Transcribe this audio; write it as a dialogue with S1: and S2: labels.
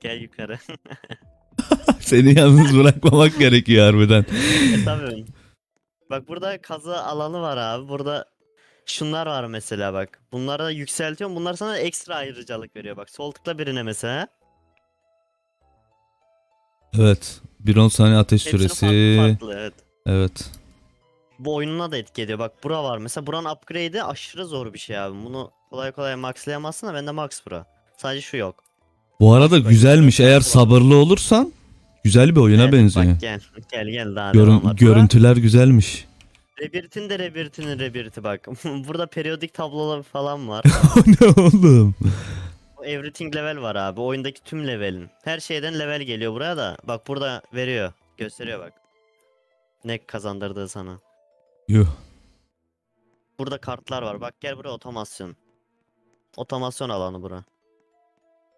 S1: Gel yukarı.
S2: Seni yalnız bırakmamak gerekiyor harbiden.
S1: e tabii. Bak burada kazı alanı var abi. Burada şunlar var mesela bak. Bunları yükseltiyorum. Bunlar sana ekstra ayrıcalık veriyor. Bak sol tıkla birine mesela.
S2: Evet. Bir 10 saniye ateş
S1: Hepsinin
S2: süresi.
S1: farklı farklı evet.
S2: Evet.
S1: Bu oyununa da etki ediyor. Bak bura var. Mesela buranın upgrade'i aşırı zor bir şey abi. Bunu kolay kolay maxlayamazsın da bende max bura. Sadece şu yok.
S2: Bu arada güzelmiş. Eğer sabırlı olursan güzel bir oyuna benziyor.
S1: Bak gel gel gel daha
S2: Görün-
S1: devam var.
S2: Görüntüler güzelmiş.
S1: Rebirth'in de Rebirth'inin Rebirth'i bak. Burada periyodik tablolar falan var.
S2: o ne oğlum?
S1: Bu Everything level var abi. Oyundaki tüm levelin. Her şeyden level geliyor buraya da. Bak burada veriyor. Gösteriyor bak. Ne kazandırdığı sana.
S2: Yuh.
S1: Burada kartlar var. Bak gel buraya otomasyon. Otomasyon alanı bura.